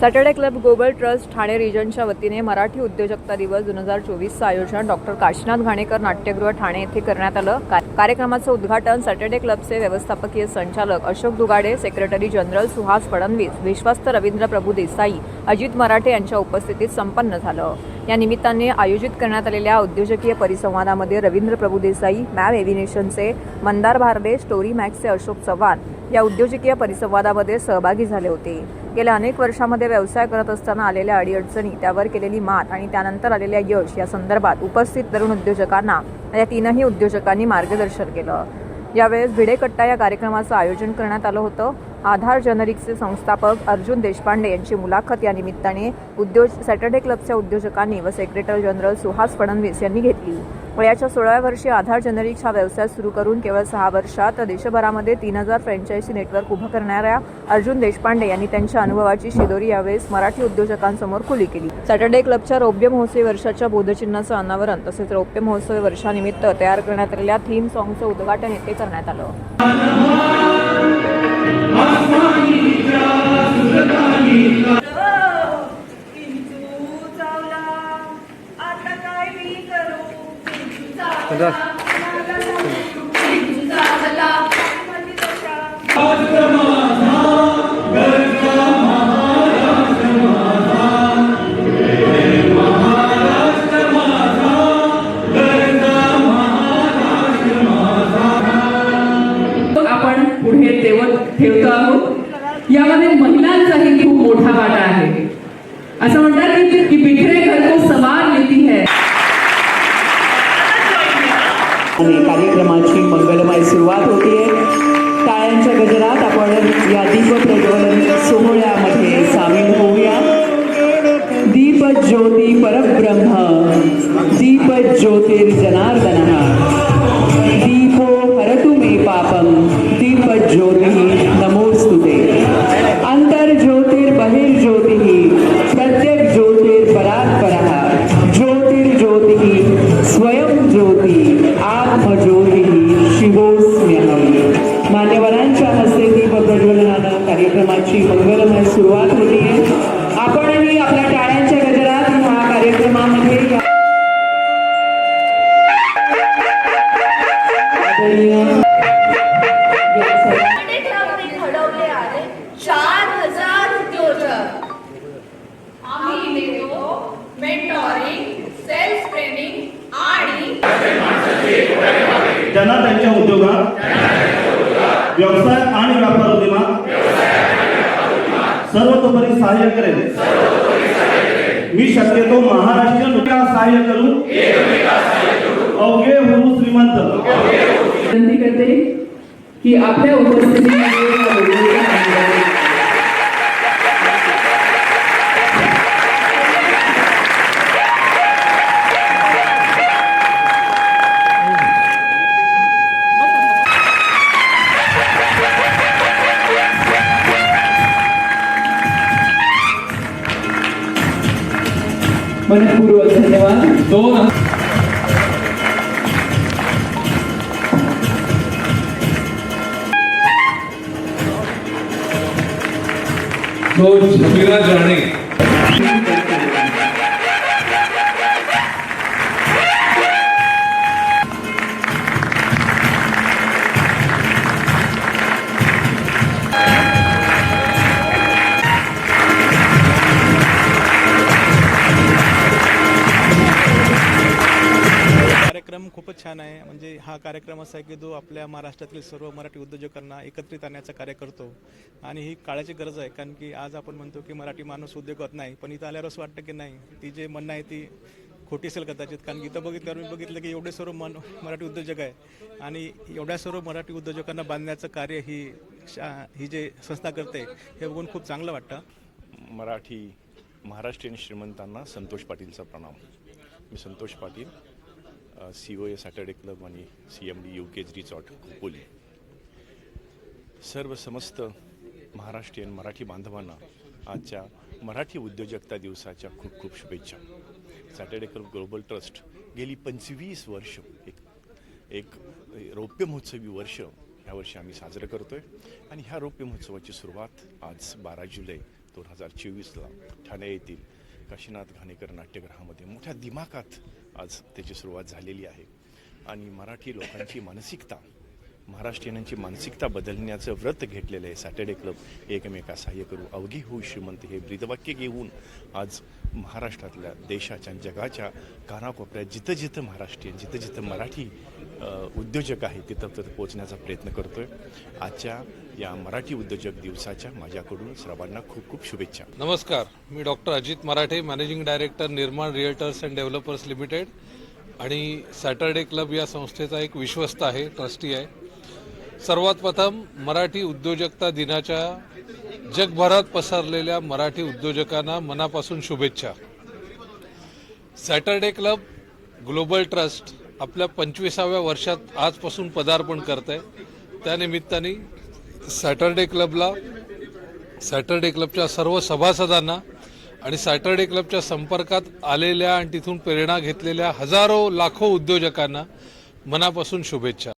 Saturday club global trust Thane रिजनच्या वतीने मराठी उद्योजकता दिवस दोन हजार चोवीसचं आयोजन डॉक्टर काशीनाथ घाणेकर नाट्यगृह ठाणे येथे करण्यात आलं. कार्यक्रमाचं उद्घाटन सॅटर्डे क्लबचे व्यवस्थापकीय संचालक अशोक दुगाडे सेक्रेटरी जनरल सुहास फडणवीस विश्वस्त रवींद्र प्रभू देसाई अजित मराठे यांच्या उपस्थितीत संपन्न झालं. या निमित्ताने आयोजित करण्यात आलेल्या उद्योजकीय परिसंवादामध्ये रवींद्र प्रभू देसाई मॅम एव्हिनेशनचे मंदार भारदे स्टोरी मॅक्सचे अशोक चव्हाण या उद्योजकीय परिसंवादामध्ये सहभागी झाले होते. गेल्या अनेक वर्षामध्ये व्यवसाय करत असताना आलेल्या अडीअडचणी त्यावर केलेली मात आणि त्यानंतर आलेल्या यश या संदर्भात उपस्थित तरुण उद्योजकांना या तीनही उद्योजकांनी मार्गदर्शन केलं. यावेळेस भिडेकट्टा या कार्यक्रमाचं आयोजन करण्यात आलं होतं. आधार जनरिक्सचे संस्थापक अर्जुन देशपांडे यांची मुलाखत या निमित्ताने उद्योज सॅटर्डे क्लबच्या उद्योजकांनी व सेक्रेटरी जनरल सुहास फडणवीस यांनी घेतली. वयाच्या सोळाव्या वर्षी आधार जनरिक्स हा व्यवसाय सुरू करून केवळ सहा वर्षात देशभरामध्ये तीन हजार फ्रँचायझी नेटवर्क उभं करणाऱ्या अर्जुन देशपांडे यांनी त्यांच्या अनुभवाची शिदोरी यावेळेस मराठी उद्योजकांसमोर खुली केली. सॅटर्डे क्लबच्या रौप्य महोत्सवी वर्षाच्या बोधचिन्हाचं अनावरण तसेच रौप्य महोत्सवी वर्षानिमित्त तयार करण्यात आलेल्या थीम सॉंगचं उद्घाटन येथे करण्यात आलं. चिंचू आपण पुढे ठेवतो आहोत. यामध्ये महिलांचाही खूप मोठा वाटा आहे. असं म्हणतात की- की बिखरे घर को सवार लेती है आणि कार्यक्रमाची मंगलमय सुरुवात होतीये टाळ्यांच्या गजरात आपण या दीप प्रज्वलन सोहळ्यामध्ये सामील होऊया. दीप ज्योती परब्रह्म दीप ज्योतिर्जनार्दना. मेंटॉरिंग सेल्फ ट्रेनिंग आणि त्यांना त्यांच्या उद्योगात व्यवसाय आणि व्यापार उद्यमात सर्वतोपरी सहाय्य करेल. मी शक्यतो महाराष्ट्रीयन विकास सहाय्य करू अवघे होऊ श्रीमंत. विनंती करते की आपल्या उपस्थितीमध्ये मनपूर्वक धन्यवाद दोन तो झमीरा जाणे कार्यक्रम खूपच छान आहे. म्हणजे हा कार्यक्रम असा आहे की जो आपल्या महाराष्ट्रातील सर्व मराठी उद्योजकांना एकत्रित आणण्याचं कार्य करतो. आणि ही काळाची गरज आहे. कारण की आज आपण म्हणतो की मराठी माणूस उद्योगात नाही पण इथं आल्यावर असं वाटतं की नाही. ती जे म्हणणं आहे ती खोटी असेल कदाचित. कारण की इथं बघितल्यावर मी बघितलं की एवढे सर्व मन मराठी उद्योजक आहे आणि एवढ्या सर्व मराठी उद्योजकांना बांधण्याचं कार्य ही शा ही जे संस्था करते हे बघून खूप चांगलं वाटतं. मराठी महाराष्ट्रीयन श्रीमंतांना संतोष पाटीलचा प्रणाम. मी Santosh Patil C O A Saturday club आणि C M D U cage resort Khopoli सर्व समस्त महाराष्ट्रीयन मराठी बांधवांना आजच्या मराठी उद्योजकता दिवसाच्या खूप खूप शुभेच्छा. सॅटर्डे क्लब ग्लोबल ट्रस्ट गेली पंचवीस वर्ष एक एक रौप्य महोत्सवी वर्ष ह्या वर्षी आम्ही साजरं करतो आहे आणि ह्या रौप्य महोत्सवाची सुरुवात आज बारा जुलै दोन हजार चोवीसला ठाणे येथील काशीनाथ घाणेकर नाट्यगृहामध्ये मोठ्या दिमाखात आज त्याची सुरुवात झालेली आहे. आणि मराठी लोकांची मानसिकता महाराष्ट्रीयांची मानसिकता बदलण्याचं व्रत घेतलेलं आहे. सॅटर्डे क्लब एकमेका सहाय्य करू अवघी होऊ श्रीमंत हे ब्रीदवाक्य घेऊन आज महाराष्ट्रातल्या देशाच्या जगाच्या कानाकोपऱ्यात जिथं जिथं महाराष्ट्रीयन जिथं जिथं मराठी उद्योजक आहे तिथं तिथं पोहोचण्याचा प्रयत्न करतोय. आजच्या या मराठी उद्योजक दिवसाच्या माझ्याकडून सर्वांना खूप खूप शुभेच्छा. नमस्कार मी doctor Ajit Marathe managing director Nirman realtors and developers limited आणि सॅटर्डे क्लब या संस्थेचा एक विश्वस्त आहे ट्रस्टी आहे. सर्वात प्रथम मराठी उद्योजकता दिनाच्या जगभरात पसरलेल्या मराठी उद्योजकांना मनापासून शुभेच्छा. सॅटर्डे क्लब ग्लोबल ट्रस्ट आपल्या पंचवीसाव्या वर्षात आजपासून पदार्पण करत आहे त्यानिमित्ताने सॅटर्डे क्लबला सॅटर्डे क्लबच्या सर्व सभासदांना आणि सॅटर्डे क्लबच्या संपर्कात आलेल्या आणि तिथून प्रेरणा घेतलेल्या हजारो लाखो उद्योजकांना मनापासून शुभेच्छा.